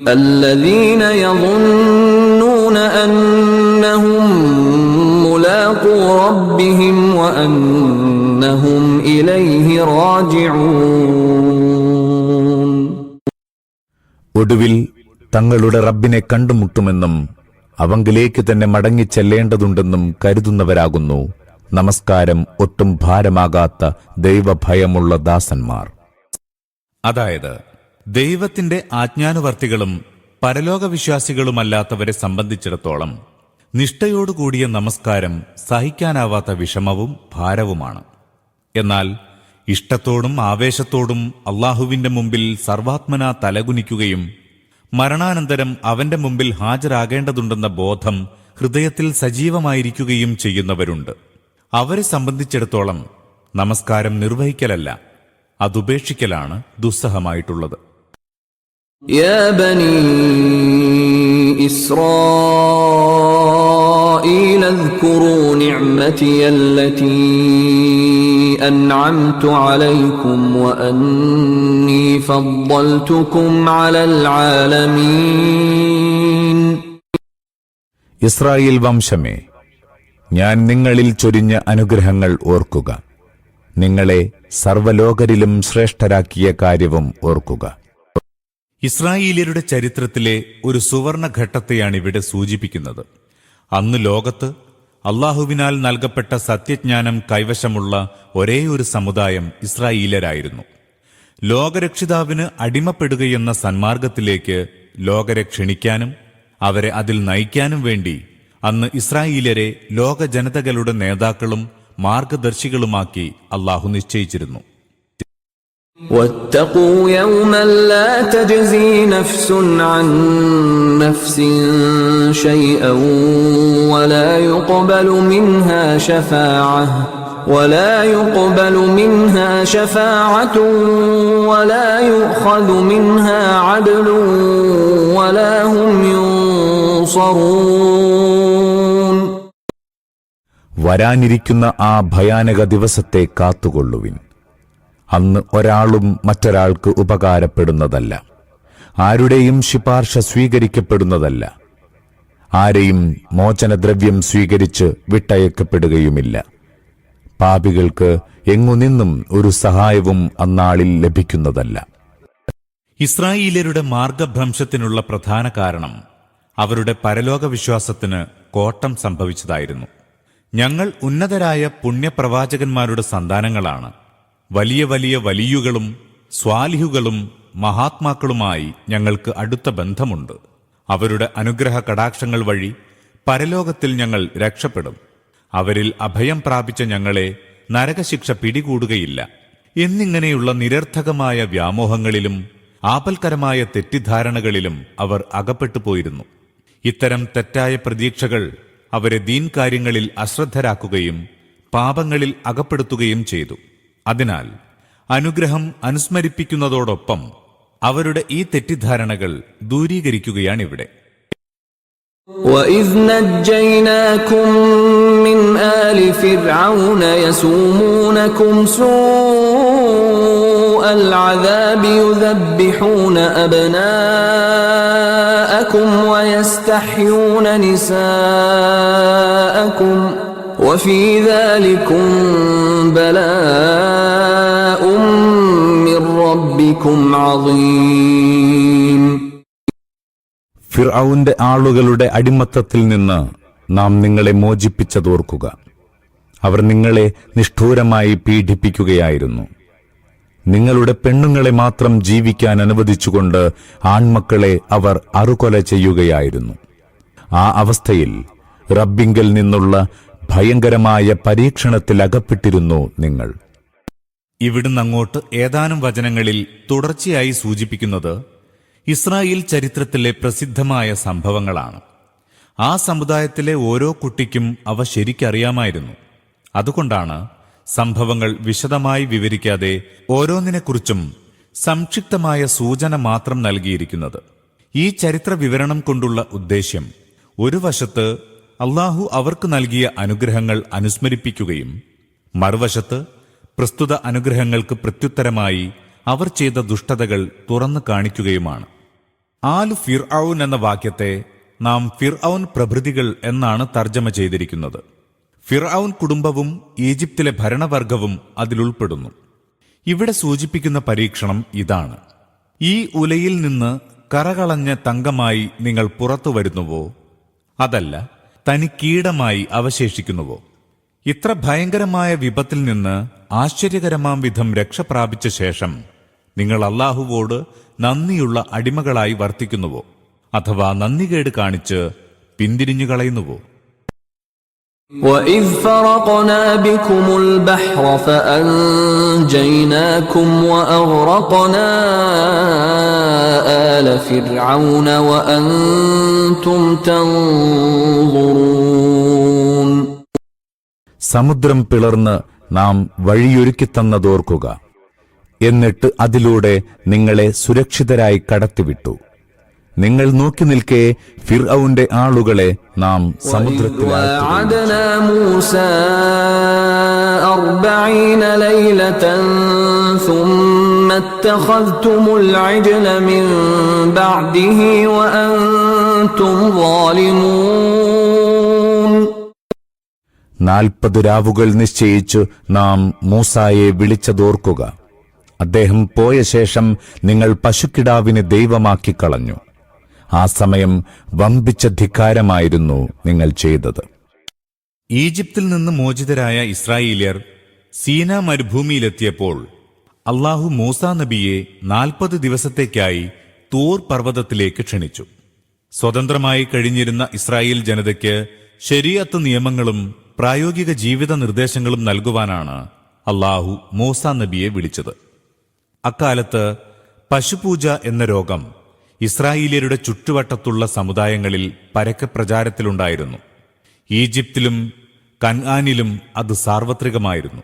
الذين يظنون أنهم ملاقو ربهم وأنهم إليه راجعون ഒടുവിൽ തങ്ങളുടെ റബ്ബിനെ കണ്ടുമുട്ടുമെന്നും അവങ്കിലേക്ക് തന്നെ മടങ്ങിച്ചെല്ലേണ്ടതുണ്ടെന്നും കരുതുന്നവരാകുന്നു നമസ്കാരം ഒട്ടും ഭാരമാകാത്ത ദൈവഭയമുള്ള ദാസന്മാർ അതായത് ദൈവത്തിന്റെ ആജ്ഞാനുവർത്തികളും പരലോകവിശ്വാസികളുമല്ലാത്തവരെ സംബന്ധിച്ചിടത്തോളം നിഷ്ഠയോടുകൂടിയ നമസ്കാരം സഹിക്കാനാവാത്ത വിഷമവും ഭാരവുമാണ്. എന്നാൽ ഇഷ്ടത്തോടും ആവേശത്തോടും അള്ളാഹുവിന്റെ മുമ്പിൽ സർവാത്മന തലകുനിക്കുകയും മരണാനന്തരം അവന്റെ മുമ്പിൽ ഹാജരാകേണ്ടതുണ്ടെന്ന ബോധം ഹൃദയത്തിൽ സജീവമായിരിക്കുകയും ചെയ്യുന്നവരുണ്ട്. അവരെ സംബന്ധിച്ചിടത്തോളം നമസ്കാരം നിർവഹിക്കലല്ല അതുപേക്ഷിക്കലാണ് ദുസ്സഹമായിട്ടുള്ളത്. يا بني إسرائيل اذكروا نعمتي التي أنعمت عليكم وأني فضلتكم على العالمين ഇസ്രായേൽ വംശമേ ഞാൻ നിങ്ങളിൽ ചൊരിഞ്ഞ അനുഗ്രഹങ്ങൾ ഓർക്കുക നിങ്ങളെ സർവലോകരിലും ശ്രേഷ്ഠരാക്കിയ കാര്യവും ഓർക്കുക ഇസ്രായേലിയരുടെ ചരിത്രത്തിലെ ഒരു സുവർണ ഘട്ടത്തെയാണ് ഇവിടെ സൂചിപ്പിക്കുന്നത്. അന്ന് ലോകത്ത് അള്ളാഹുവിനാൽ നൽകപ്പെട്ട സത്യജ്ഞാനം കൈവശമുള്ള ഒരേ ഒരു സമുദായം ഇസ്രായേലരായിരുന്നു ലോകരക്ഷിതാവിന് അടിമപ്പെടുകയെന്ന സന്മാർഗത്തിലേക്ക് ലോകരെ ക്ഷണിക്കാനും അവരെ അതിൽ നയിക്കാനും വേണ്ടി അന്ന് ഇസ്രായേലരെ ലോക ജനതകളുടെ നേതാക്കളും മാർഗദർശികളുമാക്കി അള്ളാഹു നിശ്ചയിച്ചിരുന്നു. واتقوا يوما لا تجزي نفس عن نفس شيئا ولا يقبل منها شفاعة ولا يقبل منها شفاعة ولا يؤخذ منها عدل ولا هم ينصرون വരാനിരിക്കുന്ന ആ ഭയാനക ദിവസത്തെ കാത്തുകൊള്ളുവിൻ അന്ന് ഒരാളും മറ്റൊരാൾക്ക് ഉപകാരപ്പെടുന്നതല്ല. ആരുടെയും ശുപാർശ സ്വീകരിക്കപ്പെടുന്നതല്ല. ആരെയും മോചനദ്രവ്യം സ്വീകരിച്ച് വിട്ടയക്കപ്പെടുകയുമില്ല. പാപികൾക്ക് എങ്ങുനിന്നും ഒരു സഹായവും അന്നാളിൽ ലഭിക്കുന്നതല്ല. ഇസ്രായേലരുടെ മാർഗഭ്രംശത്തിനുള്ള പ്രധാന കാരണം അവരുടെ പരലോക വിശ്വാസത്തിന് കോട്ടം സംഭവിച്ചതായിരുന്നു. ഞങ്ങൾ ഉന്നതരായ പുണ്യപ്രവാചകന്മാരുടെ സന്താനങ്ങളാണ്. വലിയ വലിയ വലിയുകളും സ്വാലിഹുകളും മഹാത്മാക്കളുമായി ഞങ്ങൾക്ക് അടുത്ത ബന്ധമുണ്ട്. അവരുടെ അനുഗ്രഹ കടാക്ഷങ്ങൾ വഴി പരലോകത്തിൽ ഞങ്ങൾ രക്ഷപ്പെടും. അവരിൽ അഭയം പ്രാപിച്ച ഞങ്ങളെ നരകശിക്ഷ പിടികൂടുകയില്ല. എന്നിങ്ങനെയുള്ള നിരർത്ഥകമായ വ്യാമോഹങ്ങളിലും ആപൽക്കരമായ തെറ്റിദ്ധാരണകളിലും അവർ അകപ്പെട്ടു പോയിരുന്നു. ഇത്തരം തെറ്റായ പ്രതീക്ഷകൾ അവരെ ദീൻ കാര്യങ്ങളിൽ അശ്രദ്ധരാക്കുകയും പാപങ്ങളിൽ അകപ്പെടുത്തുകയും ചെയ്തു. അതിനാൽ അനുഗ്രഹം അനുസ്മരിപ്പിക്കുന്നതോടൊപ്പം അവരുടെ ഈ തെറ്റിദ്ധാരണകൾ ദൂരീകരിക്കുകയാണിവിടെ وإذ نجيناكم من آل فرعون يسومونكم سوء العذاب يذبحون أبناءكم ويستحيون نساءكم وفي ذلكم بلاء من ربكم عظيم ഫിർഔന്റെ ആളുകളുടെ അടിമത്തത്തിൽ നിന്ന് നാം നിങ്ങളെ മോചിപ്പിച്ചതോർക്കുക അവർ നിങ്ങളെ നിഷ്ഠൂരമായി പീഡിപ്പിക്കുകയായിരുന്നു നിങ്ങളുടെ പെണ്ണുങ്ങളെ മാത്രം ജീവിക്കാൻ അനുവദിച്ചുകൊണ്ട് ആൺമക്കളെ അവർ അറുകൊല ചെയ്യുകയായിരുന്നു ആ അവസ്ഥയിൽ റബ്ബിങ്കൽ നിന്നുള്ള ഭയങ്കരമായ പരീക്ഷണത്തിൽ അകപ്പെട്ടിരുന്നു നിങ്ങൾ. ഇവിടുന്ന് അങ്ങോട്ട് ഏതാനും വചനങ്ങളിൽ തുടർച്ചയായി സൂചിപ്പിക്കുന്നത് ഇസ്രായേൽ ചരിത്രത്തിലെ പ്രസിദ്ധമായ സംഭവങ്ങളാണ്. ആ സമുദായത്തിലെ ഓരോ കുട്ടിക്കും അവ ശരിക്കറിയാമായിരുന്നു. അതുകൊണ്ടാണ് സംഭവങ്ങൾ വിശദമായി വിവരിക്കാതെ ഓരോന്നിനെക്കുറിച്ചും സംക്ഷിപ്തമായ സൂചന മാത്രം നൽകിയിരിക്കുന്നത്. ഈ ചരിത്ര വിവരണം കൊണ്ടുള്ള ഉദ്ദേശ്യം ഒരു വശത്ത് അള്ളാഹു അവർക്ക് നൽകിയ അനുഗ്രഹങ്ങൾ അനുസ്മരിപ്പിക്കുകയും മറുവശത്ത് പ്രസ്തുത അനുഗ്രഹങ്ങൾക്ക് പ്രത്യുത്തരമായി അവർ ചെയ്ത ദുഷ്ടതകൾ തുറന്നു കാണിക്കുകയുമാണ്. ആൽ ഫിർ ഔൻ എന്ന വാക്യത്തെ നാം ഫിർ ഔൻ പ്രഭൃതികൾ എന്നാണ് തർജമ ചെയ്തിരിക്കുന്നത്. ഫിർ ഔൻ കുടുംബവും ഈജിപ്തിലെ ഭരണവർഗവും അതിലുൾപ്പെടുന്നു ഇവിടെ സൂചിപ്പിക്കുന്ന പരീക്ഷണം ഇതാണ്. ഈ ഉലയിൽ നിന്ന് കറകളഞ്ഞ തങ്കമായി നിങ്ങൾ പുറത്തു വരുന്നുവോ? അതല്ല തനിക്കീടമായി അവശേഷിക്കുന്നുവോ? ഇത്ര ഭയങ്കരമായ വിപത്തിൽ നിന്ന് ആശ്ചര്യകരമാം വിധം രക്ഷ പ്രാപിച്ച ശേഷം നിങ്ങൾ അള്ളാഹുവോട് നന്ദിയുള്ള അടിമകളായി വർത്തിക്കുന്നുവോ? അഥവാ നന്ദികേട് കാണിച്ച് പിന്തിരിഞ്ഞു കളയുന്നുവോ وإذ فرقنا بكم البحر فأنجيناكم وأغرقنا آل فرعون وأنتم تنظرون സമുദ്രം പിളർന്ന് നാം വഴിയൊരുക്കിത്തന്നതോർക്കുക എന്നിട്ട് അതിലൂടെ നിങ്ങളെ സുരക്ഷിതരായി കടത്തിവിട്ടു നിങ്ങൾ നോക്കി നിൽക്കെ ഫിർഔന്റെ ആളുകളെ നാം സമുദ്രത്തിൽ നാൽപ്പത് രാവുകൾ നിശ്ചയിച്ചു നാം മൂസായെ വിളിച്ചതോർക്കുക. അദ്ദേഹം പോയ ശേഷം നിങ്ങൾ പശുക്കിടാവിനെ ദൈവമാക്കി കളഞ്ഞു. ആ സമയം വമ്പിച്ച ധിക്കാരമായിരുന്നു നിങ്ങൾ ചെയ്തത്. ഈജിപ്തിൽ നിന്ന് മോചിതരായ ഇസ്രായേലിയർ സീന മരുഭൂമിയിലെത്തിയപ്പോൾ അള്ളാഹു മൂസ നബിയെ നാൽപ്പത് ദിവസത്തേക്കായി തൂർ പർവതത്തിലേക്ക് ക്ഷണിച്ചു. സ്വതന്ത്രമായി കഴിഞ്ഞിരുന്ന ഇസ്രായേൽ ജനതയ്ക്ക് ശരിയത്ത് നിയമങ്ങളും പ്രായോഗിക ജീവിത നിർദ്ദേശങ്ങളും നൽകുവാനാണ് അള്ളാഹു മൂസ നബിയെ വിളിച്ചത്. അക്കാലത്ത് പശുപൂജ എന്ന രോഗം ഇസ്രായേലിയരുടെ ചുറ്റുവട്ടത്തുള്ള സമുദായങ്ങളിൽ പരക്കെ പ്രചാരത്തിലുണ്ടായിരുന്നു ഈജിപ്തിലും കൻആാനിലും അത് സാർവത്രികമായിരുന്നു.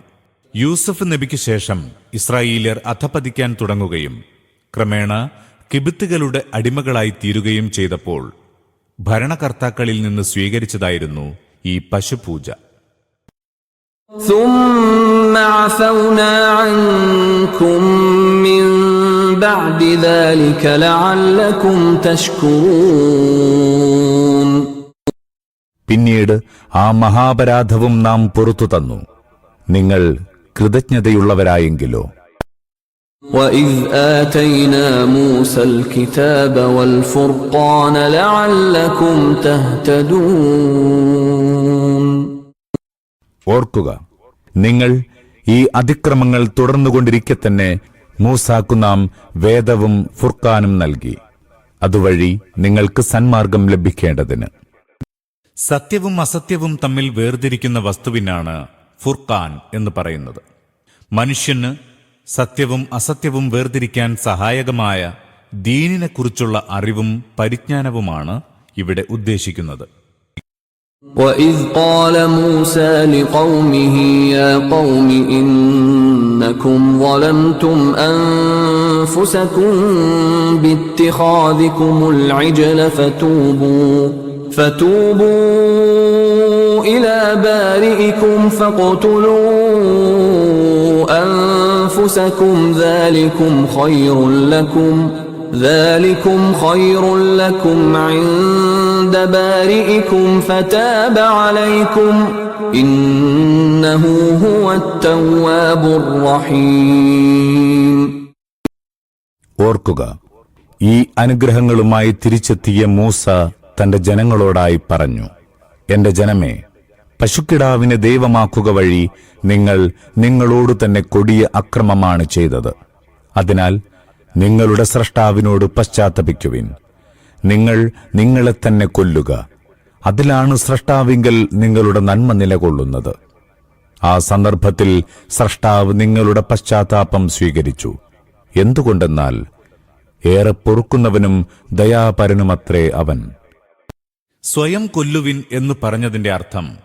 യൂസഫ് നബിക്ക് ശേഷം ഇസ്രായേലിയർ അധപതിക്കാൻ തുടങ്ങുകയും ക്രമേണ കിബിത്തുകളുടെ അടിമകളായി തീരുകയും ചെയ്തപ്പോൾ ഭരണകർത്താക്കളിൽ നിന്ന് സ്വീകരിച്ചതായിരുന്നു ഈ പശുപൂജ. ثم عفونا عنكم من بعد ذلك لعلكم تشكرون പിന്നീട് ആ മഹാപരാധവും നാം പുറത്തു തന്നു നിങ്ങൾ കൃതജ്ഞതയുള്ളവരായെങ്കിലോ وإذ آتينا موسى الكتاب والفرقان لعلكم تهتدون ഓർക്കുക നിങ്ങൾ ഈ അതിക്രമങ്ങൾ തുടർന്നുകൊണ്ടിരിക്കെ തന്നെ മൂസാക്കു നാം വേദവും ഫുർഖാനും നൽകി. അതുവഴി നിങ്ങൾക്ക് സന്മാർഗം ലഭിക്കേണ്ടതിന്. സത്യവും അസത്യവും തമ്മിൽ വേർതിരിക്കുന്ന വസ്തുവിനാണ് ഫുർഖാൻ എന്ന് പറയുന്നത്. മനുഷ്യന് സത്യവും അസത്യവും വേർതിരിക്കാൻ സഹായകമായ ദീനിനെക്കുറിച്ചുള്ള അറിവും പരിജ്ഞാനവുമാണ് ഇവിടെ ഉദ്ദേശിക്കുന്നത്. وإذ قال موسى لقومه يا قوم إنكم ظلمتم أنفسكم باتخاذكم العجل فتوبوا فتوبوا إلى بارئكم فاقتلوا أنفسكم ذلكم خير لكم ذلكم خير لكم عند بارئكم فتاب عليكم إنه هو التواب الرحيم ഓർക്കുക ഈ അനുഗ്രഹങ്ങളുമായി തിരിച്ചെത്തിയ മൂസ തന്റെ ജനങ്ങളോടായി പറഞ്ഞു എന്റെ ജനമേ പശുക്കിടാവിനെ ദൈവമാക്കുക വഴി നിങ്ങൾ നിങ്ങളോട് തന്നെ കൊടിയ അക്രമമാണ് ചെയ്തത് അതിനാൽ നിങ്ങളുടെ സ്രഷ്ടാവിനോട് പശ്ചാത്തപിക്കുവിൻ. നിങ്ങൾ നിങ്ങളെ തന്നെ കൊല്ലുക. അതിലാണ് സ്രഷ്ടാവിങ്കൽ നിങ്ങളുടെ നന്മ നിലകൊള്ളുന്നത്. ആ സന്ദർഭത്തിൽ സ്രഷ്ടാവ് നിങ്ങളുടെ പശ്ചാത്താപം സ്വീകരിച്ചു. എന്തുകൊണ്ടെന്നാൽ ഏറെ പൊറുക്കുന്നവനും ദയാപരനുമത്രേ അവൻ. സ്വയം കൊല്ലുവിൻ എന്ന് പറഞ്ഞതിന്റെ അർത്ഥം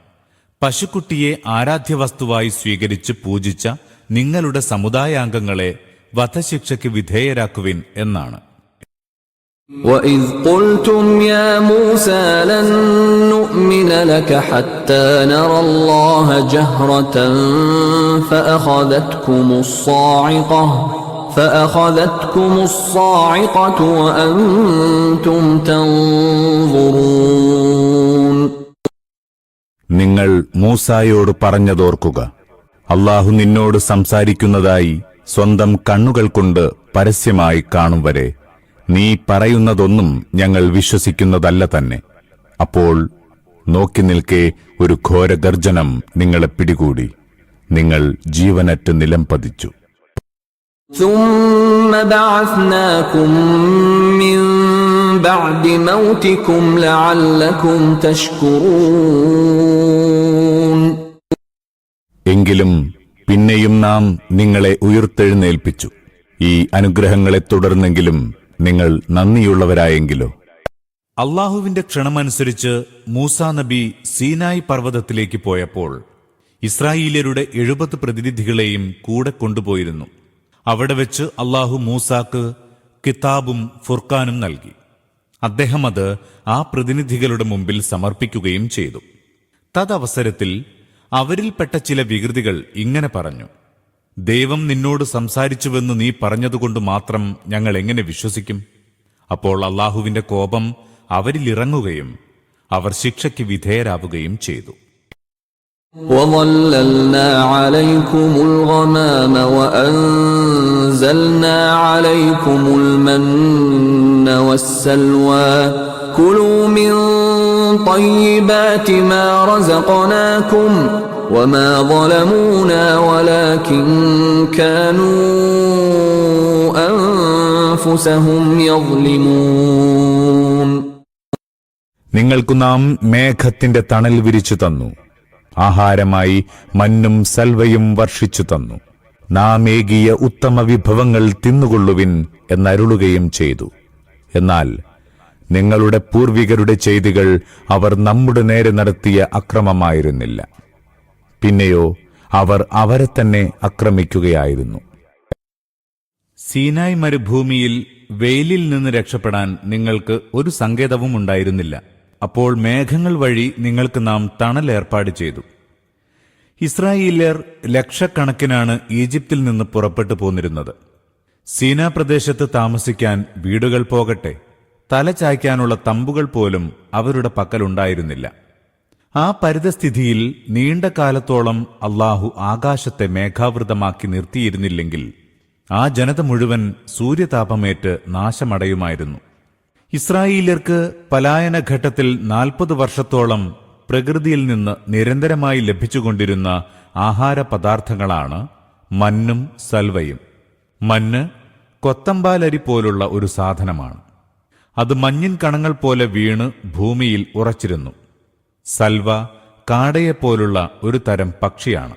പശുക്കുട്ടിയെ ആരാധ്യവസ്തുവായി സ്വീകരിച്ച് പൂജിച്ച നിങ്ങളുടെ സമുദായാംഗങ്ങളെ വധശിക്ഷയ്ക്ക് വിധേയരാക്കുവിൻ എന്നാണ് وإذ قلتم يا موسى لن نؤمن لك حتى نرى الله جهرة فأخذتكم الصاعقة فأخذتكم الصاعقة وأنتم تنظرون നിങ്ങൾ മൂസായോട് പറഞ്ഞതോർക്കുക അള്ളാഹു നിന്നോട് സംസാരിക്കുന്നതായി സ്വന്തം കണ്ണുകൾ കൊണ്ട് പരസ്യമായി കാണും വരെ നീ പറയുന്നതൊന്നും ഞങ്ങൾ വിശ്വസിക്കുന്നതല്ല തന്നെ അപ്പോൾ നോക്കി നിൽക്കെ ഒരു ഘോരഗർജനം നിങ്ങളെ പിടികൂടി നിങ്ങൾ ജീവനറ്റ് നിലം പതിച്ചു ثم بعثناكم من بعد موتكم لعلكم تشكرون എങ്കിലും പിന്നെയും നാം നിങ്ങളെ ഉയർത്തെഴുന്നേൽപ്പിച്ചു. ഈ അനുഗ്രഹങ്ങളെ തുടർന്നെങ്കിലും നിങ്ങൾ നന്ദിയുള്ളവരായെങ്കിലോ? അള്ളാഹുവിന്റെ ക്ഷണമനുസരിച്ച് മൂസാ നബി സീനായി പർവതത്തിലേക്ക് പോയപ്പോൾ ഇസ്രായേലരുടെ എഴുപത് പ്രതിനിധികളെയും കൂടെ കൊണ്ടുപോയിരുന്നു. അവിടെ വെച്ച് അള്ളാഹു മൂസാക്ക് കിതാബും ഫുർഖാനും നൽകി. അദ്ദേഹം അത് ആ പ്രതിനിധികളുടെ മുമ്പിൽ സമർപ്പിക്കുകയും ചെയ്തു. തദവസരത്തിൽ അവരിൽപ്പെട്ട ചില വികൃതികൾ ഇങ്ങനെ പറഞ്ഞു ദൈവം നിന്നോട് സംസാരിച്ചുവെന്ന് നീ പറഞ്ഞതുകൊണ്ട് മാത്രം ഞങ്ങൾ എങ്ങനെ വിശ്വസിക്കും അപ്പോൾ അള്ളാഹുവിന്റെ കോപം അവരിൽ ഇറങ്ങുകയും അവർ ശിക്ഷയ്ക്ക് വിധേയരാവുകയും ചെയ്തു وظللنا عليكم الغمام وأنزلنا عليكم المن والسلوى كلوا من طيبات ما رزقناكم وما ظلمونا ولكن كانوا أنفسهم يظلمون നിങ്ങൾക്കു നാം മേഘത്തിന്റെ തണൽ വിരിച്ചു തന്നു ആഹാരമായി മഞ്ഞും സൽവയും വർഷിച്ചു തന്നു നാം ഏകിയ ഉത്തമ വിഭവങ്ങൾ തിന്നുകൊള്ളുവിൻ എന്നരുളുകയും ചെയ്തു എന്നാൽ നിങ്ങളുടെ പൂർവികരുടെ ചെയ്തികൾ അവർ നമ്മുടെ നേരെ നടത്തിയ അക്രമമായിരുന്നില്ല. പിന്നെയോ അവർ അവരെ തന്നെ ആക്രമിക്കുകയായിരുന്നു സീനായ് മരുഭൂമിയിൽ വെയിലിൽ നിന്ന് രക്ഷപ്പെടാൻ നിങ്ങൾക്ക് ഒരു സങ്കേതവും ഉണ്ടായിരുന്നില്ല. അപ്പോൾ മേഘങ്ങൾ വഴി നിങ്ങൾക്ക് നാം തണൽ ഏർപ്പാട് ചെയ്തു. ഇസ്രായേലർ ലക്ഷക്കണക്കിനാണ് ഈജിപ്തിൽ നിന്ന് പുറപ്പെട്ടു പോന്നിരുന്നത്. സീനാ പ്രദേശത്ത് താമസിക്കാൻ വീടുകൾ പോകട്ടെ. തല ചായ്ക്കാനുള്ള തമ്പുകൾ പോലും അവരുടെ പക്കലുണ്ടായിരുന്നില്ല. ആ പരിതസ്ഥിതിയിൽ നീണ്ട കാലത്തോളം അള്ളാഹു ആകാശത്തെ മേഘാവൃതമാക്കി നിർത്തിയിരുന്നില്ലെങ്കിൽ ആ ജനത മുഴുവൻ സൂര്യതാപമേറ്റ് നാശമടയുമായിരുന്നു. ഇസ്രായേല്യർക്ക് പലായനഘട്ടത്തിൽ നാൽപ്പത് വർഷത്തോളം പ്രകൃതിയിൽ നിന്ന് നിരന്തരമായി ലഭിച്ചുകൊണ്ടിരുന്ന ആഹാര പദാർത്ഥങ്ങളാണ് മന്നും സൽവയും. മഞ്ഞ് കൊത്തമ്പാലരി പോലുള്ള ഒരു സാധനമാണ്. അത് മഞ്ഞിൻ കണങ്ങൾ പോലെ വീണ് ഭൂമിയിൽ ഉറച്ചിരുന്നു. സൽവ കാടയെപ്പോലുള്ള ഒരു തരം പക്ഷിയാണ്.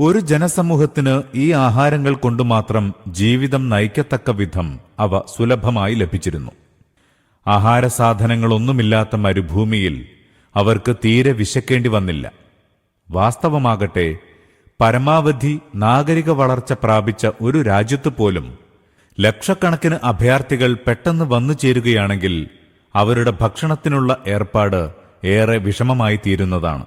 ഒരു ജനസമൂഹത്തിന് ഈ ആഹാരങ്ങൾ കൊണ്ടുമാത്രം ജീവിതം നയിക്കത്തക്ക വിധം അവ സുലഭമായി ലഭിച്ചിരുന്നു. ആഹാര സാധനങ്ങളൊന്നുമില്ലാത്ത മരുഭൂമിയിൽ അവർക്ക് തീരെ വിശക്കേണ്ടി വന്നില്ല. വാസ്തവമാകട്ടെ പരമാവധി നാഗരിക വളർച്ച പ്രാപിച്ച ഒരു രാജ്യത്ത് പോലും ലക്ഷക്കണക്കിന് അഭയാർത്ഥികൾ പെട്ടെന്ന് വന്നു ചേരുകയാണെങ്കിൽ അവരുടെ ഭക്ഷണത്തിനുള്ള ഏർപ്പാട് ഏറെ വിഷമമായി തീരുന്നതാണ്